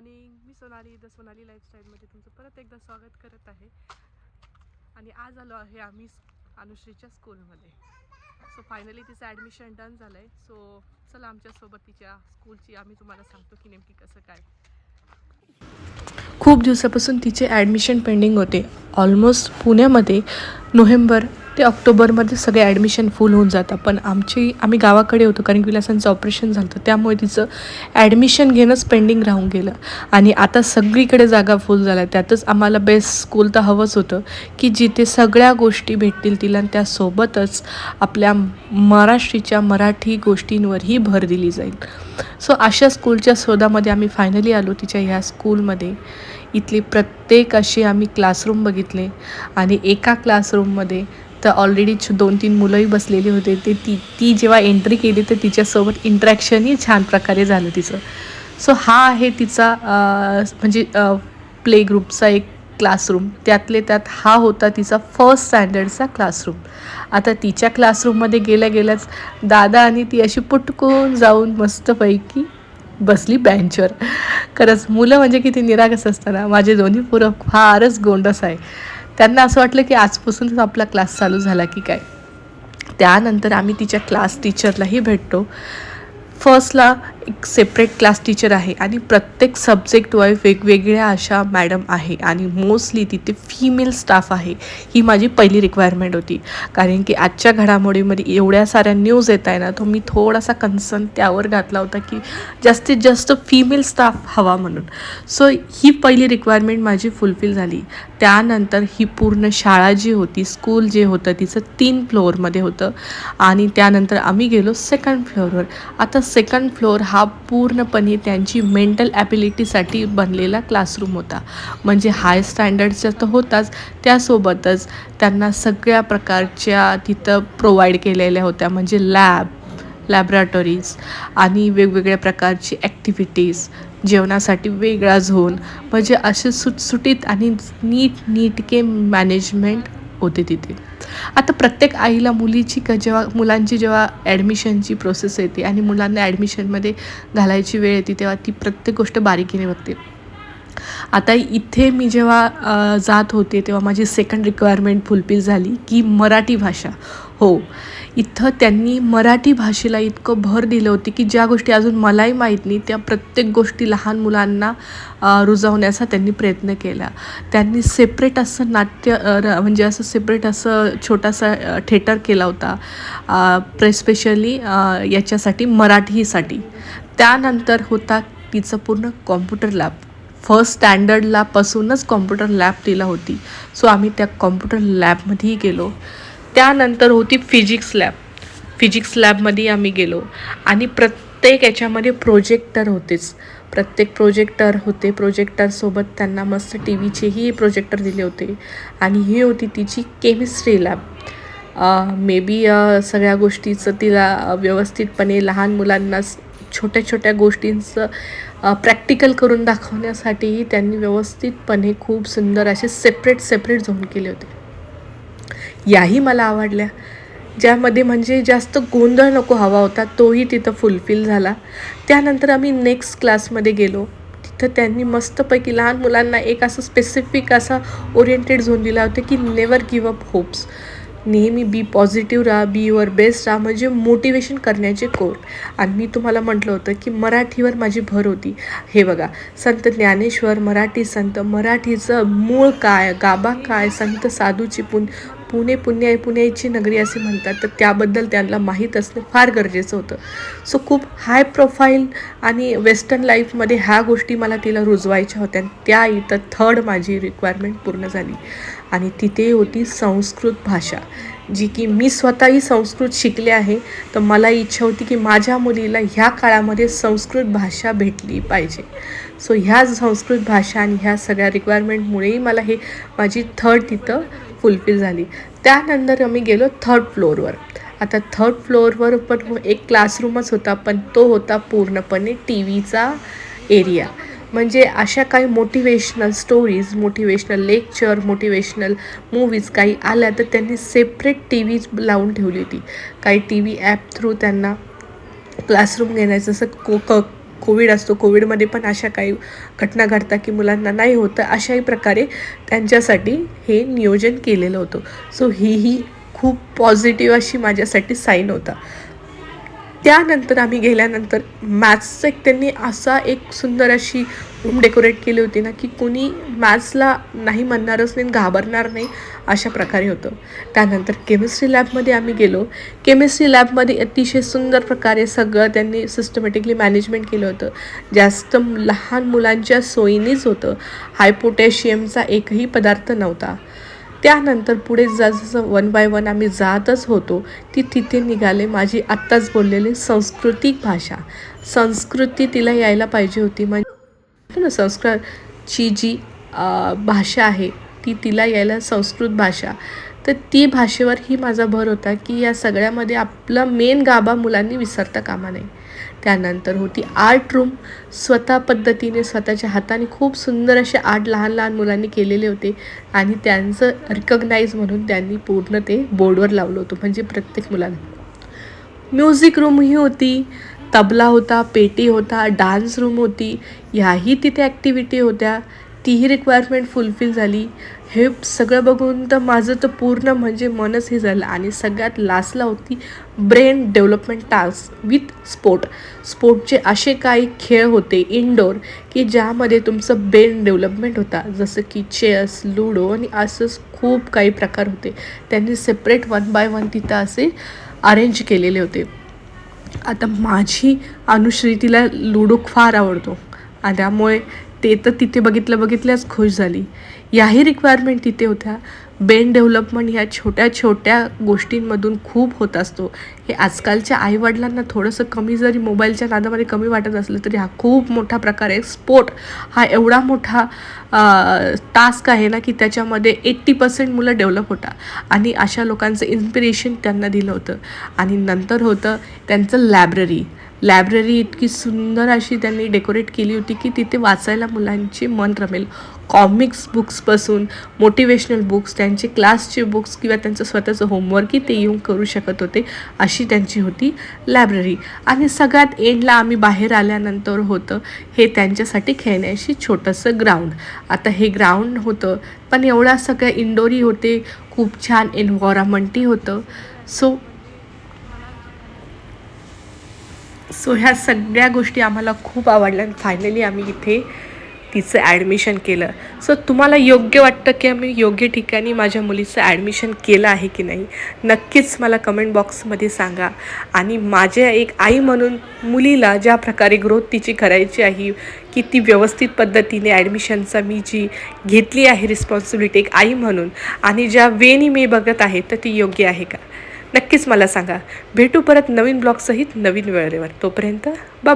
Morning मी Sonali the Sonali लाईफस्टाईलमध्ये तुमचं परत एकदा स्वागत करत आहे. आणि आज आलो आहे आम्ही अनुश्रीच्या स्कूलमध्ये. सो फायनली तिचं ॲडमिशन डन झालं आहे सो चला आमच्यासोबत तिच्या स्कूलची आम्ही तुम्हाला सांगतो की नेमकी कसं काय. खूप दिवसापासून तिचे ॲडमिशन पेंडिंग होते. ऑलमोस्ट पुण्यामध्ये नोव्हेंबर ते ऑक्टोबरमध्ये सगळे ॲडमिशन फुल होऊन जातं पण आमची आम्ही गावाकडे होतो कारण की विलासांचं ऑपरेशन झालं होतं. त्यामुळे तिचं ॲडमिशन घेणंच पेंडिंग राहून गेलं. आणि आता सगळीकडे जागा फुल झाल्या. त्यातच आम्हाला बेस्ट स्कूल तर हवंच होतं की जिथे सगळ्या गोष्टी भेटतील तिला आणि त्यासोबतच आपल्या महाराष्ट्रीच्या मराठी गोष्टींवरही भर दिली जाईल. सो अशा स्कूलच्या शोधामध्ये आम्ही फायनली आलो. तिच्या ह्या स्कूलमध्ये इथले प्रत्येक असे आम्ही क्लासरूम बघितले. आणि एका क्लासरूममध्ये तर ऑलरेडी दोन तीन मुलंही बसलेली होते. ते ती ती जेव्हा एंट्री केली तर तिच्यासोबत इंट्रॅक्शनही छान प्रकारे झालं तिचं. सो हा आहे तिचा म्हणजे प्ले ग्रुपचा एक क्लासरूम त्यातले त्यात हा होता तिचा फर्स्ट स्टँडर्डचा क्लासरूम आता तिच्या क्लासरूममध्ये गेल्या गेल्याच दादा आणि ती अशी पुटकून जाऊन मस्तपैकी बसली बँचवर खरंच मुलं म्हणजे किती निरागस असताना माझे दोन्ही पोरं फारच गोंडस आहे. त्यांना असं वाटलं की आजपासूनच आपला क्लास चालू झाला की काय. त्यानंतर आम्ही तिच्या क्लास टीचरलाही भेटतो. फर्स्टला एक सेपरेट क्लास टीचर आहे आणि प्रत्येक सब्जेक्ट वाईज वेगवेगळ्या अशा मॅडम आहे आणि मोस्टली तिथे फिमेल स्टाफ आहे ही माझी पहिली रिक्वायरमेंट होती. कारण की आजच्या घडामोडीमध्ये एवढ्या साऱ्या न्यूज येत आहे ना तो मी थोडासा कन्सर्न त्यावर घातला होता की जास्तीत जास्त फिमेल स्टाफ हवा म्हणून. सो ही पहिली रिक्वायरमेंट माझी फुलफिल झाली. त्यानंतर ही पूर्ण शाळा जी होती स्कूल जे होतं तिचं तीन फ्लोअरमध्ये होतं. आणि त्यानंतर आम्ही गेलो सेकंड फ्लोअरवर आता सेकंड फ्लोअर हा हा पूर्णपणे त्यांची मेंटल ॲबिलिटीसाठी बनलेला क्लासरूम होता. म्हणजे हाय स्टँडर्डचा तर होताच त्यासोबतच त्यांना सगळ्या प्रकारच्या तिथं प्रोव्हाइड केलेल्या होत्या. म्हणजे लॅब लॅबॉरेटरीज आणि वेगवेगळ्या प्रकारची ॲक्टिव्हिटीज जेवणासाठी वेगळा झोन म्हणजे असे सुटसुटीत आणि नीट नीटके मॅनेजमेंट होते तिथे. आता प्रत्येक आईला मुलीची क जेव्हा मुलांची जेव्हा ॲडमिशनची प्रोसेस येते आणि मुलांना ॲडमिशनमध्ये घालायची वेळ येते तेव्हा ती प्रत्येक गोष्ट बारीकीने बघते. आता इथे मी जेव्हा जात होते तेव्हा माझी सेकंड रिक्वायरमेंट फुलफिल झाली की मराठी भाषा. हो. इथं त्यांनी मराठी भाषेला इतकं भर दिलं होती की ज्या गोष्टी अजून मलाही माहीत नाही त्या प्रत्येक गोष्टी लहान मुलांना रुजवण्याचा त्यांनी प्रयत्न केला. त्यांनी सेपरेट असं नाट्य र- म्हणजे असं सेपरेट असं छोटासा थेटर केला होता. स्पेशली याच्यासाठी मराठीसाठी. त्यानंतर होता तिचं पूर्ण कॉम्प्युटर लॅब फर्स्ट स्टँडर्डला पासूनच कॉम्प्युटर लॅब तिला होती. सो आम्ही त्या कॉम्प्युटर लॅबमध्येही गेलो. त्यानंतर होती फिजिक्स लॅब फिजिक्स लॅबमध्ये आम्ही गेलो. आणि प्रत्येक याच्यामध्ये प्रोजेक्टर होतेच. प्रत्येक प्रोजेक्टर होते. प्रोजेक्टरसोबत त्यांना मस्त टी व्हीचेही प्रोजेक्टर दिले होते. आणि ही होती तिची केमिस्ट्री लॅब मे बी सगळ्या गोष्टीचं तिला व्यवस्थितपणे लहान मुलांना छोट्या छोट्या गोष्टींचं प्रॅक्टिकल करून दाखवण्यासाठीही त्यांनी व्यवस्थितपणे खूप सुंदर असे सेपरेट सेपरेट झोन केले होते. याही मला आवडल्या. ज्यामध्ये म्हणजे जास्त गोंधळ नको हवा होता तोही तिथं फुलफिल झाला. त्यानंतर आम्ही नेक्स्ट क्लासमध्ये गेलो. तिथं त्यांनी मस्तपैकी लहान मुलांना एक असं स्पेसिफिक असा ओरिएंटेड झोन दिला होता की नेवर गिव अप होप्स नेहमी बी पॉझिटिव्ह राहा बी युअर बेस्ट राहा म्हणजे मोटिवेशन करण्याचे कोर. आणि मी तुम्हाला म्हटलं होतं की मराठीवर माझी भर होती. हे बघा संत ज्ञानेश्वर मराठी संत मराठीचं मूळ काय गाभा काय संत साधूची पुन पुणे पुण्य पुण्याची नगरी असे म्हणतात. तर त्याबद्दल त्यांना माहीत असणं फार गरजेचं होतं. सो खूप हाय प्रोफाईल आणि वेस्टर्न लाईफमध्ये ह्या गोष्टी मला तिला रुजवायच्या होत्या. आणि त्या इथं थर्ड माझी रिक्वायरमेंट पूर्ण झाली. आणि तिथे होती संस्कृत भाषा जी की मी स्वतःही संस्कृत शिकले आहे. तर मला इच्छा होती की माझ्या मुलीला ह्या काळामध्ये संस्कृत भाषा भेटली पाहिजे. सो ह्या संस्कृत भाषा आणि ह्या सगळ्या रिक्वायरमेंटमुळेही मला हे माझी थर्ड तिथं फुलफिल झाली. त्यानंतर आम्ही गेलो थर्ड फ्लोअरवर आता थर्ड फ्लोअरवर पण एक क्लासरूमच होता पण तो होता पूर्णपणे टी व्हीचा एरिया म्हणजे अशा काही motivational stories motivational lecture motivational movies काही आल्या तर त्यांनी सेपरेट टी व्ही लावून ठेवली होती. काही टी व्ही ॲप थ्रू त्यांना क्लासरूम घेण्याचं जसं को क कोविड असतो कोविडमध्ये पण अशा काही घटना घडतात की मुलांना नाही होतं अशाही प्रकारे त्यांच्यासाठी हे नियोजन केलेलं होतं. सो ही ही खूप पॉझिटिव्ह अशी माझ्यासाठी साईन होता. त्यानंतर आम्ही गेल्यानंतर मॅथ्सचं एक त्यांनी असा एक सुंदर अशी रूम डेकोरेट केली होती ना की कोणी मॅथ्सला नाही म्हणणारच नाही घाबरणार नाही अशा प्रकारे होतं. त्यानंतर केमिस्ट्री लॅबमध्ये आम्ही गेलो. केमिस्ट्री लॅबमध्ये अतिशय सुंदर प्रकारे सगळं त्यांनी सिस्टमॅटिकली मॅनेजमेंट केलं होतं. जास्त लहान मुलांच्या सोयीनेच होतं. हाय पोटॅशियमचा एकही पदार्थ नव्हता. त्यानंतर पुढे जसं वन बाय वन आम्ही जातच होतो ती तिथे निघाले माझी आत्ताच बोललेली सांस्कृतिक भाषा. संस्कृती तिला यायला पाहिजे होती. म्हणजे ना संस्कृतची जी भाषा आहे ती तिला यायला संस्कृत भाषा. तर ती भाषेवर ही माझा भर होता की या सगळ्यामध्ये आपला मेन गाभा मुलांनी विसरता कामा नये. त्यानंतर होती आर्ट रूम. स्वतः पद्धतीने स्वतःच्या हाताने खूप सुंदर असे आर्ट लहान लहान मुलांनी केलेले होते आणि त्यांचं रिकग्नाईज म्हणून त्यांनी पूर्ण ते बोर्डवर लावलं होतं म्हणजे प्रत्येक मुलांना. म्युझिक रूम ही होती तबला होता पेटी होता डान्स रूम होती ह्याही तिथे ॲक्टिव्हिटी होत्या. तीही रिक्वायरमेंट फुलफिल झाली. हे सगळं बघून तर माझं तर पूर्ण म्हणजे मनच हे झालं आणि सगळ्यात लास्टला होती brain development task with sport स्पोर्टचे असे काही खेळ होते इनडोअर की ज्यामध्ये तुमचं ब्रेन डेव्हलपमेंट होता. जसं की चेस लुडो आणि असंच खूप काही प्रकार होते. त्यांनी सेपरेट वन बाय वन तिथं असे अरेंज केलेले होते. आता माझी अनुश्री तिला लुडो फार आवडतो. आणि त्यामुळे ते तर तिथे बघितलं बघितल्याच खुश झाली. याही रिक्वायरमेंट तिथे होत्या. ब्रेन डेव्हलपमेंट ह्या छोट्या छोट्या गोष्टींमधून खूप होत असतो. हे आजकालच्या आईवडिलांना थोडंसं कमी जरी मोबाईलच्या नादामध्ये कमी वाटत असलं तरी हा खूप मोठा प्रकार आहे. स्पोर्ट हा एवढा मोठा टास्क आहे ना की त्याच्यामध्ये एट्टी पर्सेंट मुलं डेव्हलप होता. आणि अशा लोकांचं इन्स्पिरेशन त्यांना दिलं होतं. आणि नंतर होतं त्यांचं लायब्ररी लायब्ररी इतकी सुंदर अशी त्यांनी डेकोरेट केली होती की तिथे वाचायला मुलांचे मन रमेल. कॉमिक्स बुक्सपासून मोटिवेशनल बुक्स त्यांचे क्लासचे बुक्स किंवा त्यांचं स्वतःचं होमवर्कही ते येऊन करू शकत होते अशी त्यांची होती लायब्ररी आणि सगळ्यात एंडला आम्ही बाहेर आल्यानंतर होतं हे त्यांच्यासाठी खेळण्याशी छोटंसं ग्राउंड आता हे ग्राउंड होतं पण एवढा सगळ्या इंडोरी होते खूप छान एन्व्हॉरामेंटही होतं. सो सो ह्या सगळ्या गोष्टी आम्हाला खूप आवडल्या. आणि फायनली आम्ही इथे तिचं ॲडमिशन केलं. सो तुम्हाला योग्य वाटतं की आम्ही योग्य ठिकाणी माझ्या मुलीचं ॲडमिशन केलं आहे की नाही? नक्कीच मला कमेंट बॉक्समध्ये सांगा. आणि माझ्या एक आई म्हणून मुलीला ज्या प्रकारे ग्रोथ तिची करायची आहे की ती व्यवस्थित पद्धतीने ॲडमिशनचा मी जी घेतली आहे रिस्पॉन्सिबिलिटी एक आई म्हणून आणि ज्या वेनी मी बघत आहे तर ती योग्य आहे का? नक्कीच मला सांगा. भेटू परत नवीन ब्लॉगसहित नवीन वेळेवर. तोपर्यंत बाय